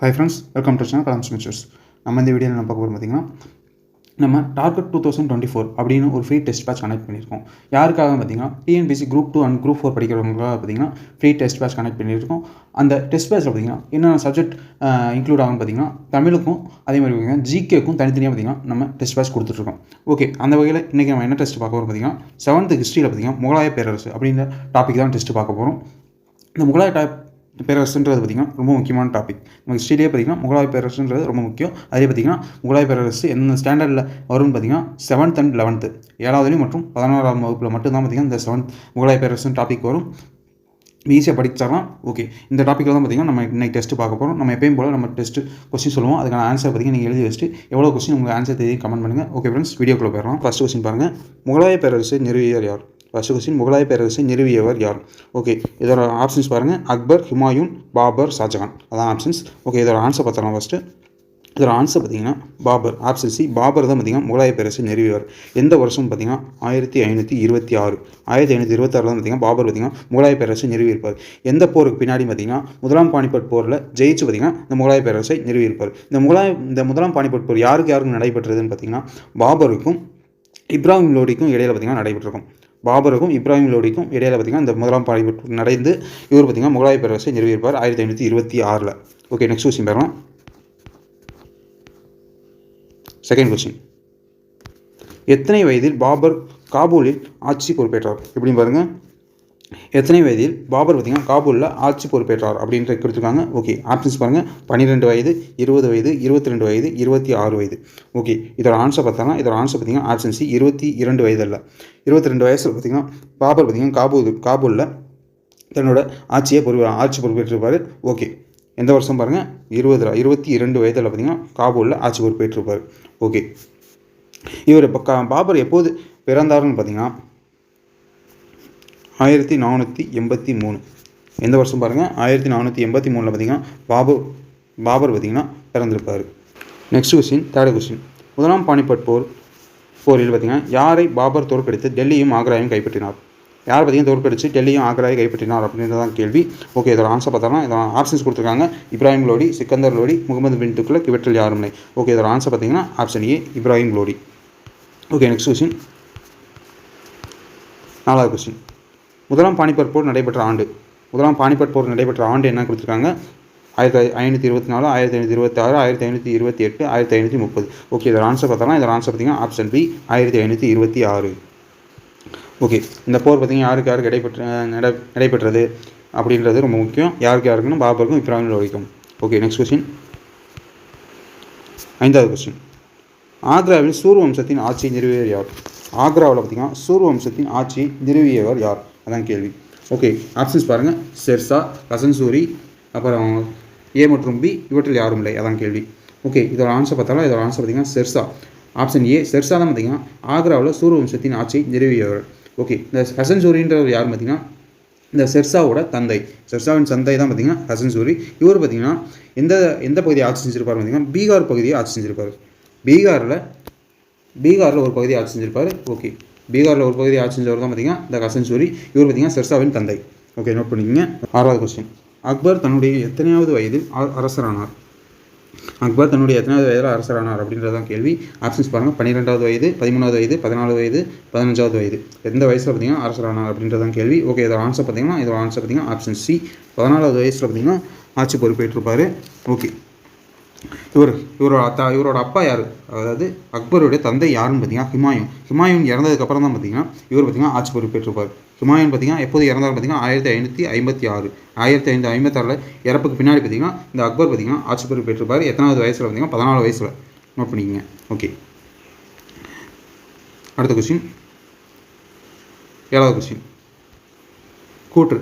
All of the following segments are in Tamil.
Hi friends welcome to channel Kalam ஸ்மிச்சர்ஸ் நம்ம இந்த வீடியோவில் நம்ம பார்க்க போகிறோம் பார்த்தீங்கன்னா நம்ம target two thousand twenty four அப்படின்னு ஒரு ஃப்ரீ டெஸ்ட் பேட்ச் கனெக்ட் பண்ணியிருக்கோம். யாருக்காக பார்த்தீங்கன்னா TNPSC group two and group four படிக்கிறவங்களுக்காக பார்த்தீங்கன்னா ஃப்ரீ டெஸ்ட் பேட்ச் கனெக்ட் பண்ணியிருக்கோம். அந்த டெஸ்ட் பேட்ச் பார்த்தீங்கன்னா என்னென்ன சப்ஜெக்ட் இன்க்ளூட் ஆகும் பார்த்தீங்கன்னா தமிழுக்கும் அதே மாதிரி பார்த்தீங்கன்னா ஜிகேக்கும் தனித்தனியாக பார்த்தீங்கன்னா நம்ம டெஸ்ட் பேட்ச் கொடுத்துட்ருக்கோம். ஓகே அந்த வகையில் இன்றைக்கி நம்ம என்ன டெஸ்ட் பார்க்க போகிறோம் பார்த்தீங்கன்னா செவன்த் ஹிஸ்ட்ரியில் பார்த்தீங்கன்னா முகலாய பேரரசு அப்படின்ற டாபிக் தான் டெஸ்ட் பார்க்க போகிறோம் இந்த முகலாய டாப் பேரரசுன்றது பார்த்திங்கன்னா ரொம்ப முக்கியமான டாபிக் நம்ம ஹிஸ்ட்ரியிலே பார்த்திங்கன்னா முகலாய பேரரசுன்றது ரொம்ப முக்கியம். அதே பார்த்திங்கன்னா முகலாய பேரரசு எந்தெந்த ஸ்டாண்டர்டில் வரும்னு பார்த்திங்கன்னா செவன்த் அண்ட் லெவன்த்து ஏழாவதுலேயும் மற்றும் பதினோராம் வகுப்பில் மட்டும்தான் பார்த்திங்கன்னா இந்த செவன்த் முகலாய பேரரசுன்னு டாபிக் வரும். ஈஸியாக படித்தாலாம் ஓகே இந்த டாப்பிக்கில் தான் பார்த்திங்கன்னா நம்ம இன்றைக்கி டெஸ்ட் பார்க்க போகிறோம் நம்ம எப்பயும் போல் நம்ம டெஸ்ட் கொஸ்டின் சொல்லுவோம். அதுக்கான ஆன்சர் பார்த்திங்கன்னா நீங்கள் எழுதி வச்சுட்டு எவ்வளோ கொஸ்டின் உங்களுக்கு ஆன்சர் தெரியும் கமெண்ட் பண்ணுங்கள் ஓகே ஃப்ரெண்ட்ஸ் வீடியோக்குள்ளே போயிடலாம். ஃபஸ்ட் கொஸ்டின் பாருங்கள் முகலாய பேரரசு நிறுவியர் யார்? ஃபஸ்ட் கொஸ்டின் முகலாய பேரரசை நிறுவியவர் யார்? ஓகே இதோட ஆப்ஷன்ஸ் பாருங்கள் அக்பர் ஹுமாயூன் பாபர் ஷாஜகான். அதான் ஆப்ஷன்ஸ் ஓகே இதோட ஆன்சர் பார்த்துக்கலாம் ஃபஸ்ட்டு இதோட ஆன்சர் பார்த்தீங்கன்னா பாபர். ஆப்ஷன் சி பாபர் தான் பார்த்தீங்கன்னா முகலாய பேரரசை நிறுவியவர். எந்த வருஷம் பார்த்தீங்கன்னா? ஆயிரத்தி ஐநூற்றி இருபத்தி ஆறு. ஆயிரத்தி ஐநூற்றி இருபத்தாறு தான் பார்த்தீங்கன்னா பாபர் பார்த்தீங்கன்னா முகலாய பேரரசை நிறுவியிருப்பார். எந்த போருக்கு பின்னாடி பார்த்தீங்கன்னா? முதலாம் பானிபட் போரில் ஜெயிச்சு பார்த்தீங்கன்னா இந்த முகலாய பேரரசை நிறுவியிருப்பார். இந்த முகலாய இந்த முதலாம் பானிபட் போர் யாருக்கு யாருக்கு நடைபெற்றதுன்னு பார்த்தீங்கன்னா பாபருக்கும் இப்ராஹிம் லோடிக்கும் இடையில் பார்த்தீங்கன்னா நடைபெற்றிருக்கும். பாபருக்கும் இப்ராஹிம் லோடிக்கும் இடையில பார்த்திங்கன்னா இந்த முதலாம் பாலிபட் நடந்து இவர் பார்த்திங்கன்னா முகலாய பேரரசை நிறுவியிருப்பார் ஆயிரத்தி ஐநூற்றி இருபத்தி ஆறில். ஓகே நெக்ஸ்ட் கொஸ்டின் பாருங்கள் செகண்ட் கொஸ்டின் எத்தனை வயதில் பாபர் காபூலில் ஆட்சி பொறுப்பேற்றார்? எப்படின்னு பாருங்கள் எத்தனை வயதில் பாபர் பார்த்திங்கன்னா காபூலில் ஆட்சி பொறுப்பேற்றார் அப்படின்ற கொடுத்துருக்காங்க ஓகே ஆப்ஷன்ஸ் பாருங்கள் பன்னிரெண்டு வயது இருபது வயது இருபத்தி ரெண்டு வயது இருபத்தி ஆறு வயது. ஓகே இதோட ஆன்சர் பார்த்தோன்னா இதோட ஆன்சர் பார்த்திங்கன்னா ஆப்ஷன் சி இருபத்தி இரண்டு வயது அல்ல. இருபத்தி ரெண்டு வயசில் பார்த்திங்கன்னா பாபர் பார்த்திங்கன்னா காபூல் காபூலில் தன்னோட ஆட்சியை பொறுப்பு ஆட்சி பொறுப்பேற்றிருப்பார். ஓகே எந்த வருஷம் பாருங்கள் இருபது இருபத்தி இரண்டு வயதில் பார்த்திங்கன்னா காபூலில் ஆட்சி பொறுப்பேற்றிருப்பார். ஓகே இவர் இப்போ பாபர் எப்போது பிறந்தாருன்னு பார்த்தீங்கன்னா ஆயிரத்தி நானூற்றி எண்பத்தி மூணு. எந்த வருஷம் பாருங்கள் ஆயிரத்தி நானூற்றி எண்பத்தி மூணில் பார்த்தீங்கன்னா பாபர் பாபர் பார்த்திங்கன்னா பிறந்திருப்பார். நெக்ஸ்ட் கொஸ்டின் தேர்ட் கொஸ்டின் முதலாம் பானிபட் போர் போரில் பார்த்திங்கன்னா யாரை பாபர் தோற்கடித்து டெல்லியும் ஆக்ராவையும் கைப்பற்றினார்? யார் பார்த்தீங்கன்னா தோற்கடிச்சு டெல்லியும் ஆக்ராவை கைப்பற்றினார் அப்படின்றதான் கேள்வி. ஓகே இதோட ஆன்சர் பார்த்தோம்னா இதோட ஆப்ஷன்ஸ் கொடுத்துருக்காங்க. இப்ராஹிம் லோடி சிக்கந்தர் லோடி முகமது பின் துக்லக் இவற்றில் யாரும் இல்லை. ஓகே இதோட ஆன்சர் பார்த்தீங்கன்னா option A Ibrahim Lodi okay next question நாலாவது கொஸ்டின் முதலாம் பானிபட் போர் நடைபெற்ற ஆண்டு. முதலாம் பானிபட் போர் நடைபெற்ற ஆண்டு என்ன கொடுத்துருக்காங்க? ஆயிரத்தி ஐநூற்றி இருபத்தி நாலு ஆயிரத்தி ஐநூற்றி இருபத்தாறு ஆயிரத்தி ஐநூற்றி இருபத்தி எட்டு ஆயிரத்தி ஐநூற்றி முப்பது ஓகே இதோட ஆன்சர் பார்த்தோம்னா இதோட ஆன்சர் பார்த்தீங்கன்னா ஆப்ஷன் பி ஆயிரத்தி ஐநூற்றி இருபத்தி ஆறு. ஓகே இந்த போர் பார்த்தீங்கன்னா யாருக்கு யாருக்கு இடைப்பெற்ற நடை நடைபெற்றது அப்படின்றது ரொம்ப முக்கியம். யாருக்கு யாருக்குன்னு பாபருக்கும் இப்ராஹிம் லோடிக்கும் ஓகே நெக்ஸ்ட் கொஸ்டின் ஐந்தாவது கொஸ்டின் ஆக்ராவில் சூர்வம்சத்தின் ஆட்சி நிறுவியவர் யார்? ஆக்ராவில் பார்த்தீங்கன்னா சூர்வம்சத்தின் ஆட்சி நிறுவியவர் யார்? அதான் கேள்வி. ஓகே ஆப்ஷன்ஸ் பாருங்கள் செர்சா கசன்சூரி அப்புறம் ஏ மற்றும் பி இவற்றில் யாரும் இல்லை. அதான் கேள்வி. ஓகே இதோட ஆன்சர் பார்த்தாலும் இதோட ஆன்சர் பார்த்தீங்கன்னா செர்சா. ஆப்ஷன் ஏ செர்சா தான் பார்த்தீங்கன்னா ஆக்ராவில் சூர் வம்சத்தின் ஆட்சியை நிறுவியவர் ஓகே இந்த ஹசன் சூரின்றவர் யார் பார்த்தீங்கன்னா இந்த செர்சாவோட தந்தை. செர்சாவின் தந்தை தான் பார்த்தீங்கன்னா ஹசன் சூரி. இவர் பார்த்தீங்கன்னா எந்த எந்த பகுதியை ஆட்சி செஞ்சிருப்பார் பார்த்தீங்கன்னா பீகார் பகுதியை ஆட்சி செஞ்சிருப்பார். பீகாரில் பீகாரில் ஒரு பகுதியை ஆட்சி செஞ்சிருப்பார். ஓகே பீகாரில் ஒரு பகுதி ஆட்சி செஞ்சவர் தான் பார்த்தீங்கன்னா இந்த கசன்சூரி இவர் பார்த்தீங்கன்னா செர்சாவின் தந்தை. ஓகே நோட் பண்ணிக்கோங்க. ஆறாவது கொஸ்டின் அக்பர் தன்னுடைய எத்தனையாவது வயதில் அரசரானார்? அக்பர் தன்னுடைய எத்தனாவது வயதில் அரசரானார் அப்படின்றதான் கேள்வி. ஆப்ஷன்ஸ் பாருங்கள் பன்னிரெண்டாவது வயது பதிமூணாவது வயது பதினாலு வயது பதினஞ்சாவது வயது. எந்த வயசில் பார்த்தீங்கன்னா அரசரானார் அப்படின்றதான் கேள்வி. ஓகே இதோட ஆன்சர் பார்த்தீங்கன்னா இதோட ஆன்சர் பார்த்தீங்கன்னா ஆப்ஷன் சி பதினாலாவது வயசில் பார்த்தீங்கன்னா ஆட்சி பொறுப்பேற்றிருப்பார். ஓகே இவர் இவரோட அத்தா இவரோட அப்பா யார்? அதாவது அக்பருடைய தந்தை யாருன்னு பார்த்தீங்கன்னா ஹிமாயூன். ஹிமாயூன் இறந்ததுக்கப்புறம் தான் பார்த்தீங்கன்னா இவர் பார்த்தீங்கன்னா ஆட்சி பொறுப்பேற்றிருப்பார் ஹிமாயூன் பார்த்தீங்கன்னா எப்போது இறந்தார் பார்த்தீங்கன்னா ஆயிரத்தி ஐநூற்றி ஐம்பத்தி ஆறு. ஆயிரத்தி ஐநூற்றி ஐம்பத்தாறில் இறப்புக்கு பின்னாடி பார்த்தீங்கன்னா இந்த அக்பர் பார்த்தீங்கன்னா ஆட்சி பொறுப்பேற்றிருப்பார் எத்தனாவது வயசில் பார்த்தீங்கன்னா பதினாலு வயசில். நோட் பண்ணிக்கங்க. ஓகே அடுத்த கொஸ்டின் ஏழாவது கொஸ்டின் கூற்று.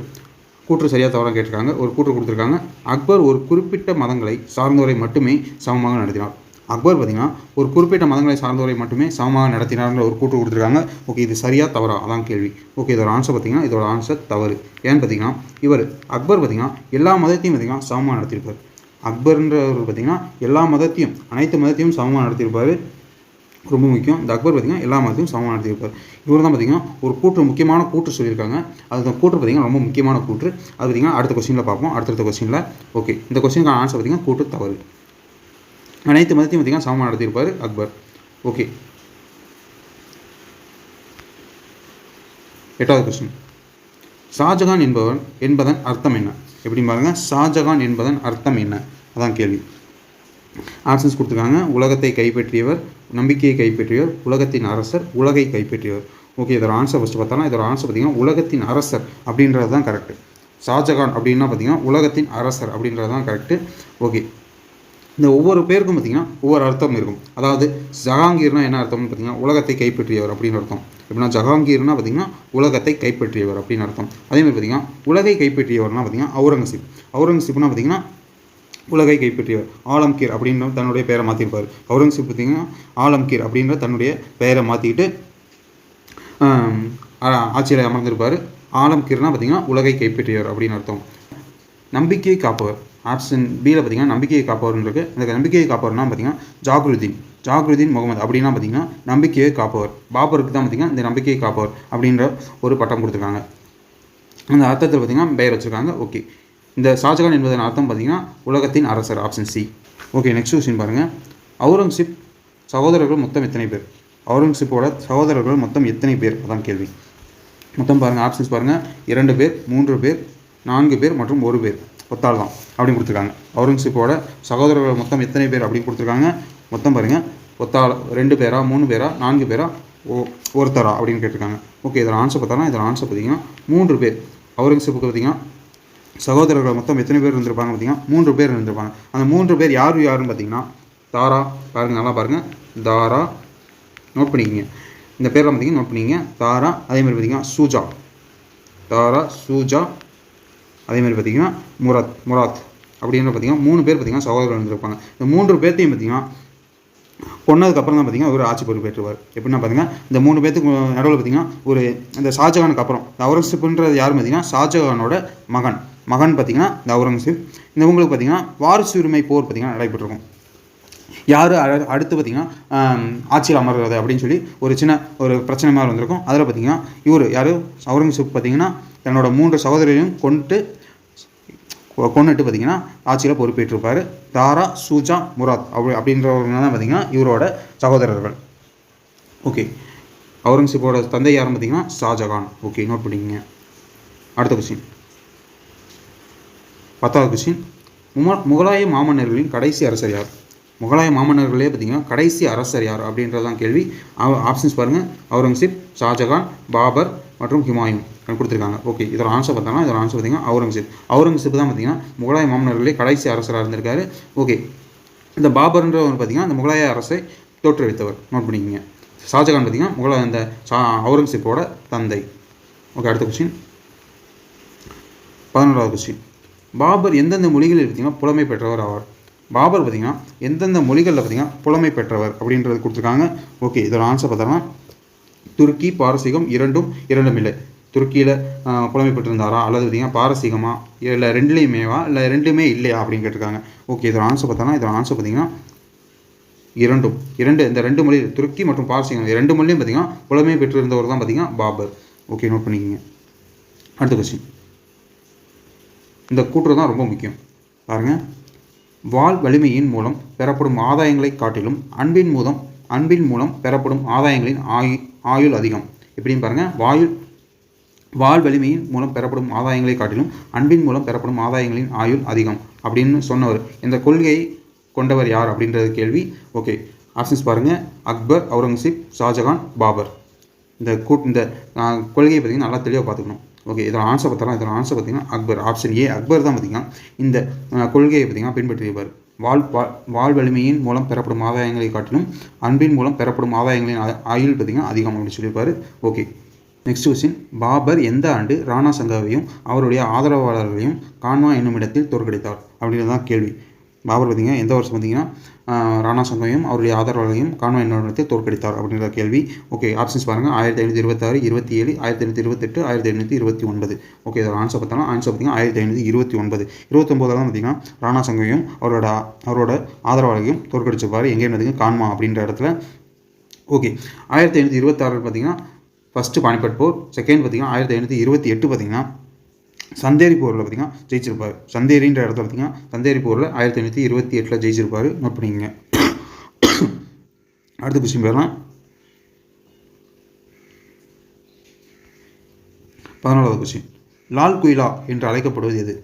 கூற்று சரியாக தவறாக கேட்டிருக்காங்க. ஒரு கூற்று கொடுத்துருக்காங்க. அக்பர் ஒரு குறிப்பிட்ட மதங்களை சார்ந்தவரை மட்டுமே சமமாக நடத்தினார். அக்பர் பார்த்திங்கன்னா ஒரு குறிப்பிட்ட மதங்களை சார்ந்தவரை மட்டுமே சமமாக நடத்தினார்ன்ற ஒரு கூற்று கொடுத்துருக்காங்க. ஓகே இது சரியாக தவறா? அதான் கேள்வி. ஓகே இதோட ஆன்சர் பார்த்திங்கன்னா இதோட ஆன்சர் தவறு. ஏன்னு பார்த்தீங்கன்னா இவர் அக்பர் பார்த்திங்கன்னா எல்லா மதத்தையும் பார்த்திங்கன்னா சமமாக நடத்தியிருப்பார். அக்பர்ன்றவர் பார்த்திங்கன்னா எல்லா மதத்தையும் அனைத்து மதத்தையும் சமமாக நடத்தியிருப்பார். ரொம்ப முக்கியம். இந்த அக்பர் பார்த்திங்கன்னா எல்லா மதத்தையும் சமமாக நடத்தியிருப்பார். இவர் தான் பார்த்திங்கன்னா ஒரு கூற்று முக்கியமான கூற்று சொல்லியிருக்காங்க. அது கூற்று பார்த்திங்கன்னா ரொம்ப முக்கியமான கூற்று. அது பார்த்திங்கன்னா அடுத்த கொஸ்டினில் பார்ப்போம். அடுத்தடுத்த கொஸ்டினில் ஓகே இந்த கொஸ்டினுக்கான ஆன்சர் பார்த்திங்கன்னா கூற்று தவறு. அனைத்து மதத்தையும் பார்த்திங்கன்னா சமமாக நடத்தியிருப்பார் அக்பர். ஓகே எட்டாவது கொஸ்டின் ஷாஜகான் என்பவன் என்பதன் அர்த்தம் என்ன? எப்படி பாருங்கள் ஷாஜகான் என்பதன் அர்த்தம் என்ன? அதான் கேள்வி. ஆப்ஷன்ஸ் கொடுத்துருக்காங்க. உலகத்தை கைப்பற்றியவர் நம்பிக்கையை கைப்பற்றியவர் உலகத்தின் அரசர் உலகை கைப்பற்றியவர். ஓகே இதோட ஆன்சர் ஃபஸ்ட்டு பார்த்தோம்னா இதோட ஆன்சர் பார்த்தீங்கன்னா உலகத்தின் அரசர் அப்படின்றது தான் கரெக்டு ஷாஜகான் அப்படின்னா பார்த்தீங்கன்னா உலகத்தின் அரசர் அப்படின்றது தான் கரெக்டு ஓகே இந்த ஒவ்வொரு பேருக்கும் பார்த்தீங்கன்னா ஒவ்வொரு அர்த்தம் இருக்கும். அதாவது ஜஹாங்கீர்னா என்ன அர்த்தம்னு பார்த்தீங்கன்னா உலகத்தை கைப்பற்றியவர் அப்படின்னு அர்த்தம். எப்படின்னா ஜஹாங்கீர்னா பார்த்தீங்கன்னா உலகத்தை கைப்பற்றியவர் அப்படின்னு அர்த்தம். அதேமாதிரி பார்த்திங்கன்னா பார்த்தீங்கன்னா உலகை கைப்பற்றியவர்னா பார்த்தீங்கன்னா அவுரங்கசீப். அவுரங்கசீப்னா பார்த்தீங்கன்னா உலகை கைப்பற்றியவர். ஆலம்கீர் அப்படின்ற தன்னுடைய பெயரை மாற்றிருப்பார் அவுரங்கசீப் பார்த்தீங்கன்னா ஆலம்கீர் அப்படின்ற தன்னுடைய பெயரை மாற்றிக்கிட்டு ஆட்சியில் அமர்ந்திருப்பார். ஆலம்கீர்னா பார்த்தீங்கன்னா உலகை கைப்பற்றியவர் அப்படின்னு அர்த்தம். நம்பிக்கையை காப்பவர். ஆப்ஷன் பியில் பார்த்தீங்கன்னா நம்பிக்கையை காப்பவர்ன்றது இந்த நம்பிக்கையை காப்பவர்னா பார்த்தீங்கன்னா ஜாகுருதீன். ஜாகுருதீன் முகமது அப்படின்னா பார்த்தீங்கன்னா நம்பிக்கையை காப்பவர். பாபருக்கு தான் பார்த்தீங்கன்னா இந்த நம்பிக்கையை காப்பவர் அப்படின்ற ஒரு பட்டம் கொடுத்துருக்காங்க. அந்த அர்த்தத்தில் பார்த்தீங்கன்னா பெயர் வச்சுருக்காங்க. ஓகே. இந்த ஷாஜகான் என்பதன் அர்த்தம் பார்த்தீங்கன்னா உலகத்தின் அரசர் option C okay next question பாருங்கள் அவுரங்கசீப் சகோதரர்கள் மொத்தம் எத்தனை பேர்? அவுரங்கசீப்போட சகோதரர்கள் மொத்தம் எத்தனை பேர்? அதான் கேள்வி. மொத்தம் பாருங்கள் ஆப்ஷன்ஸ் பாருங்கள் இரண்டு பேர் மூன்று பேர் நான்கு பேர் மற்றும் ஒரு பேர். ஒத்தாள் தான் அப்படின்னு கொடுத்துருக்காங்க. அவுரங்கசீப்போட சகோதரர்கள் மொத்தம் எத்தனை பேர் அப்படின்னு கொடுத்துருக்காங்க? மொத்தம் பாருங்கள் ஒத்தாள் ரெண்டு பேரா மூணு பேரா நான்கு பேரா ஓ ஒருத்தரா அப்படின்னு கேட்டிருக்காங்க. ஓகே இதில் ஆன்சர் பார்த்தோன்னா இதில் ஆன்சர் பார்த்தீங்கன்னா மூன்று பேர். அவுரங்கசீப்புக்கு பார்த்தீங்கன்னா சகோதரர்கள் மொத்தம் எத்தனை பேர் இருந்திருப்பாங்க பார்த்தீங்கன்னா? மூன்று பேர் இருந்திருப்பாங்க. அந்த மூன்று பேர் யார் யாருன்னு பார்த்தீங்கன்னா தாரா பாருங்கள் நல்லா பாருங்கள் தாரா நோட் பண்ணிக்கிங்க. இந்த பேரில் பார்த்தீங்கன்னா நோட் பண்ணிக்கிங்க. தாரா அதேமாதிரி பார்த்தீங்கன்னா சூஜா. தாரா சூஜா அதேமாதிரி பார்த்தீங்கன்னா முராத் முராத். அப்படின்னு பார்த்தீங்கன்னா மூணு பேர் பார்த்தீங்கன்னா சகோதரர்கள் இருந்திருப்பாங்க. இந்த மூன்று பேர்த்தையும் பார்த்தீங்கன்னா கொன்னதுக்கப்புறம் தான் பார்த்தீங்கன்னா ஒரு ஆட்சி பொறுப்பேற்றுவார் எப்படின்னா பார்த்தீங்கன்னா இந்த மூணு பேத்துக்கு நடுவில் பார்த்தீங்கன்னா ஒரு இந்த ஷாஜகானுக்கு அப்புறம் இந்த யார் பார்த்தீங்கன்னா ஷாஜகானோட மகன். மகன் பார்த்தீங்கன்னா இந்த அவுரங்கசீப். இந்த உங்களுக்கு பார்த்தீங்கன்னா வாரிசுரிமை போர் பார்த்திங்கன்னா நடைபெற்றிருக்கும். யார் அடுத்து பார்த்தீங்கன்னா ஆட்சியில் அமர்றது அப்படின்னு சொல்லி ஒரு சின்ன ஒரு பிரச்சனை மாதிரி வந்திருக்கும். அதில் பார்த்தீங்கன்னா இவர் யார்? அவுரங்கசீப் பார்த்தீங்கன்னா தன்னோட மூன்று சகோதரியையும் கொண்டு கொண்டுட்டு பார்த்தீங்கன்னா ஆட்சியில் பொறுப்பேற்றிருப்பார். தாரா சூஜா முராத் அப்படி அப்படின்றவங்க தான் பார்த்தீங்கன்னா இவரோட சகோதரர்கள். ஓகே. அவுரங்கசீப்போட தந்தை யாரும் பார்த்திங்கன்னா ஷாஜகான். ஓகே நோட் பண்ணிக்கங்க. அடுத்த கொஸ்டின் பத்தாவது கொஸ்டின் மும முகலாய மாமன்னர்களின் கடைசி அரசர் யார்? முகலாய மாமன்னர்களே பார்த்தீங்கன்னா கடைசி அரசர் யார் அப்படின்றதான் கேள்வி. ஆப்ஷன்ஸ் பாருங்கள் அவுரங்கசீப் ஷாஜகான் பாபர் மற்றும் ஹிமாயூன் கொடுத்துருக்காங்க. ஓகே இதோட ஆன்சர் பார்த்தோம்னா இதோட ஆன்சர் பார்த்தீங்கன்னா அவுரங்கசீப். அவுரங்கசீப் தான் பார்த்தீங்கன்னா முகலாய மாமன்னர்களே கடைசி அரசராக இருந்திருக்காரு. ஓகே இந்த பாபர்ன்றவர் பார்த்தீங்கன்னா இந்த முகலாய அரசை தோற்றுவித்தவர். நோட் பண்ணிக்கிங்க. ஷாஜகான் பார்த்தீங்கன்னா முகலாய இந்த ஷா அவுரங்கசீப்போட தந்தை. ஓகே அடுத்த கொஸ்டின் பதினோராவது கொஸ்டின் பாபர் எந்தெந்த மொழிகளில் பார்த்தீங்கன்னா புலமை பெற்றவர் ஆவார்? பாபர் பார்த்தீங்கன்னா எந்தெந்த மொழிகளில் பார்த்தீங்கன்னா புலமை பெற்றவர் அப்படின்றது கொடுத்துருக்காங்க. ஓகே இதோட ஆன்சர் பார்த்தோம்னா துருக்கி பாரசீகம் இரண்டும் இரண்டும் இல்லை. துருக்கியில் புலமை பெற்றிருந்தாரா? அல்லது பார்த்திங்கன்னா பாரசீகமா? இல்லை ரெண்டுலேயுமேவா? இல்லை ரெண்டுமே இல்லையா அப்படின்னு கேட்டிருக்காங்க. ஓகே இதோட ஆன்சர் பார்த்தோன்னா இதோட ஆன்சர் பார்த்தீங்கன்னா இரண்டும். இரண்டு இந்த ரெண்டு மொழி துருக்கி மற்றும் பாரசீகம் ரெண்டு மொழியும் பார்த்தீங்கன்னா புலமை பெற்றிருந்தவர் தான் பார்த்தீங்கன்னா பாபர். ஓகே நோட் பண்ணிக்கோங்க. அடுத்த கொஸ்டின் இந்த கூற்று தான் ரொம்ப முக்கியம். பாருங்கள் வாழ் வலிமையின் மூலம் பெறப்படும் ஆதாயங்களை காட்டிலும் அன்பின் மூலம் அன்பின் மூலம் பெறப்படும் ஆதாயங்களின் ஆயு ஆயுள் அதிகம். எப்படின்னு பாருங்கள் வாயுள் வாழ் வலிமையின் மூலம் பெறப்படும் ஆதாயங்களை காட்டிலும் அன்பின் மூலம் பெறப்படும் ஆதாயங்களின் ஆயுள் அதிகம். அப்படின்னு சொன்னவர். இந்த கொள்கையை கொண்டவர் யார் அப்படின்றது கேள்வி. ஓகே. ஆப்ஷன்ஸ் பாருங்கள் அக்பர் அவுரங்கசீப் ஷாஜகான் பாபர். இந்த கூட் இந்த கொள்கையை பார்த்திங்கன்னா நல்லா தெளிவாக பார்த்துக்கணும். ஓகே இதோட ஆன்சர் பார்த்தலாம் இதோட ஆன்சர் பார்த்தீங்கன்னா அக்பர் ஆப்ஷன் ஏ அக்பர் தான் பார்த்தீங்கன்னா இந்த கொள்கையை பார்த்தீங்கன்னா பின்பற்றியவர். வாழ் வாழ் வலிமையின் மூலம் பெறப்படும் ஆதாயங்களை காட்டிலும் அன்பின் மூலம் பெறப்படும் ஆதாயங்களின் ஆயுள் பார்த்திங்கன்னா அதிகம் அப்படின்னு சொல்லியிருப்பார். ஓகே நெக்ஸ்ட் கொஸ்டின் பாபர் எந்த ஆண்டு ராணா சங்காவையும் அவருடைய ஆதரவாளர்களையும் கான்வா என்னும் இடத்தில் தோற்கடித்தார்? அப்படின்னு தான் கேள்வி. பாபர் பார்த்தீங்கன்னா எந்த வருஷம் பார்த்தீங்கன்னா ராணா சங்கையும் அவருடைய ஆதரவாளையும் கான்வாய் நிறுவனத்தை தோற்கடித்தார் அப்படின்ற கேள்வி. ஓகே ஆப்ஷன்ஸ் பாருங்கள் ஆயிரத்தி ஐநூற்றி இருபத்தாறு இருபத்தி ஏழு ஆயிரத்தி ஐநூற்றி இருபத்தெட்டு ஆயிரத்தி ஐநூற்றி இருபத்தி ஒன்பது. ஓகே இதோட ஆன்சர் பார்த்தோம்னா ஆன்சர் பார்த்தீங்கன்னா ஆயிரத்தி ஐநூற்றி இருபத்தி ஒன்பது. இருபத்தொம்போதில் தான் பார்த்தீங்கன்னா ராணா சங்கையும் அவரோட அவரோட ஆதரவாளரையும் தோற்கடிச்சிருப்பார். எங்கே பார்த்தீங்கன்னா கான்மா அப்படின்ற இடத்துல. ஓகே ஆயிரத்தி ஐநூற்றி இருபத்தாறு பார்த்தீங்கன்னா ஃபஸ்ட்டு பானிபட் போர் செகண்ட் பார்த்தீங்கன்னா ஆயிரத்தி ஐநூற்றி இருபத்தி எட்டு பார்த்தீங்கன்னா சந்தேரி போரில் பார்த்தீங்கன்னா ஜெயிச்சிருப்பார். சந்தேரின்ற இடத்துல பார்த்தீங்கன்னா சந்தேரி போரில் ஆயிரத்தி ஐநூற்றி இருபத்தி எட்டில் ஜெயிச்சிருப்பார். நோட் பண்ணிக்கங்க. அடுத்த கொஸ்டின் பேரலாம் பதினாலாவது கொஸ்டின் லால் குயிலா என்று அழைக்கப்படுவது எது?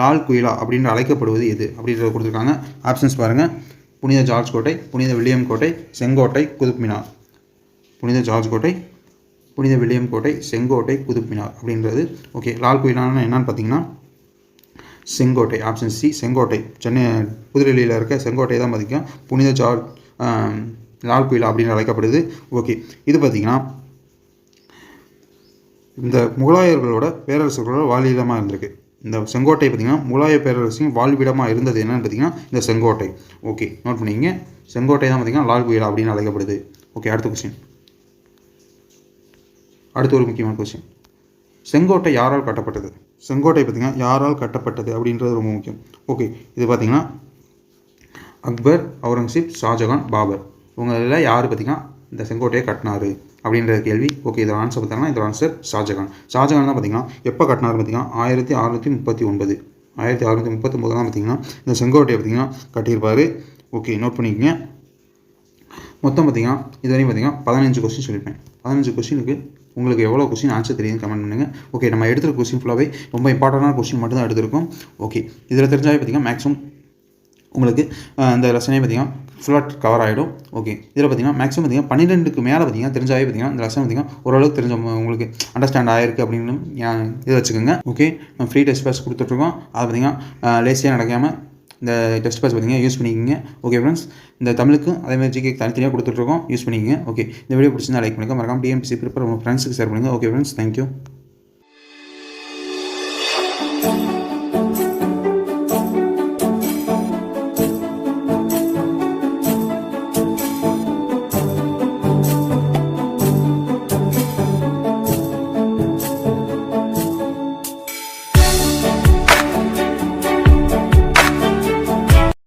லால் குயிலா அப்படின்னு அழைக்கப்படுவது எது? அப்படின்றத கொடுத்துருக்காங்க. ஆப்ஷன்ஸ் பாருங்கள் புனித ஜார்ஜ் கோட்டை புனித வில்லியம் கோட்டை செங்கோட்டை குதுப்மினார் புனித ஜார்ஜ் கோட்டை புனித வில்லியம் கோட்டை செங்கோட்டை குதுப்பினார் அப்படின்றது. ஓகே லால் குயிலான என்னன்னு பார்த்தீங்கன்னா செங்கோட்டை ஆப்ஷன் சி செங்கோட்டை. சென்னை புதுடெல்லியில் இருக்க செங்கோட்டை தான் பார்த்திங்கன்னா புனித ஜார்ஜ் லால் குயிலா அப்படின்னு அழைக்கப்படுது. ஓகே இது பார்த்தீங்கன்னா இந்த முகலாயர்களோட பேரரசர்களோட வாழ்விடமாக இருந்திருக்கு. இந்த செங்கோட்டை பார்த்திங்கன்னா முகலாய பேரரசின் வாழ்விடமாக இருந்தது என்னன்னு பார்த்தீங்கன்னா இந்த செங்கோட்டை. ஓகே நோட் பண்ணிக்கங்க. செங்கோட்டை தான் பார்த்தீங்கன்னா லால் குயிலா அப்படின்னு அழைக்கப்படுது. ஓகே அடுத்த கொஸ்டின் அடுத்து ஒரு முக்கியமான கொஸ்டின் செங்கோட்டை யாரால் கட்டப்பட்டது? செங்கோட்டை பார்த்திங்கன்னா யாரால் கட்டப்பட்டது அப்படின்றது ரொம்ப முக்கியம். ஓகே இது பார்த்திங்கன்னா அக்பர் அவுரங்கசீப் ஷாஜகான் பாபர். இவங்களில் யார் பார்த்திங்கன்னா இந்த செங்கோட்டையை கட்டினாரு அப்படின்ற கேள்வி. ஓகே இதோட ஆன்சர் பார்த்தாங்கன்னா இதோட ஆன்சர் ஷாஜகான். ஷாஜகான் தான் பார்த்திங்கன்னா எப்போ கட்டினார் பார்த்திங்கன்னா ஆயிரத்தி அறுநூற்றி முப்பத்தி ஒன்பது. ஆயிரத்தி அறுநூற்றி முப்பத்தொம்போது தான் பார்த்திங்கன்னா இந்த செங்கோட்டையை பார்த்திங்கன்னா கட்டியிருப்பார். ஓகே நோட் பண்ணிக்கங்க. மொத்தம் பார்த்தீங்கன்னா இது வரையும் பார்த்தீங்கன்னா பதினஞ்சு கொஸ்டின் சொல்லியிருப்பேன். பதினஞ்சு கொஸ்டினுக்கு உங்களுக்கு எவ்வளோ கொஸ்டின் ஆன்சர் தெரியுதுன்னு கமெண்ட் பண்ணுங்கள் ஓகே நம்ம எடுத்துகிற கொஸ்டின் ஃபுல்லாகவே ரொம்ப இம்பார்ட்டண்டான கொஸ்டின் மட்டும் தான் எடுத்திருக்கோம். ஓகே இதில் தெரிஞ்சாவே பார்த்தீங்கன்னா மேக்ஸிமம் உங்களுக்கு அந்த இந்த லெசனே பார்த்தீங்கன்னா ஃபுல்லாக கவர் ஆகிடும் ஓகே இதில் பார்த்தீங்கன்னா மேக்ஸிமம் பார்த்தீங்கன்னா பன்னிரெண்டுக்கு மேலே பார்த்தீங்கன்னா தெரிஞ்சாவே பார்த்தீங்கன்னா இந்த லெசன் பார்த்தீங்கன்னா ஓரளவுக்கு தெரிஞ்ச உங்களுக்கு அண்டர்ஸ்டாண்ட் ஆயிருக்கு அப்படின்னு இதை வச்சுக்கோங்க. ஓகே நம்ம ஃப்ரீ டெஸ்ட் பேஸ் கொடுத்துட்ருக்கோம் அது பார்த்திங்கன்னா லேசியாக நடக்காமல் இந்த டெஸ்ட் பேஸ் பார்த்தீங்கன்னா யூஸ் பண்ணிக்கோங்க. ஓகே ஃப்ரெண்ட்ஸ் இந்த தமிழுக்கும் அதே மாதிரி ஜிகே தனித்தனியாக கொடுத்துட்ருக்கோம் யூஸ் பண்ணிக்கிங்க. ஓகே இந்த வீடியோ பிடிச்சிருந்தா லைக் பண்ணுங்கள் மறக்காம டிஎம்பிசி ப்ரிப்பேர் உங்கள் ஃப்ரெண்ட்ஸுக்கு ஷேர் பண்ணுங்கள் ஓகே ஃப்ரெண்ட்ஸ் தேங்க்யூ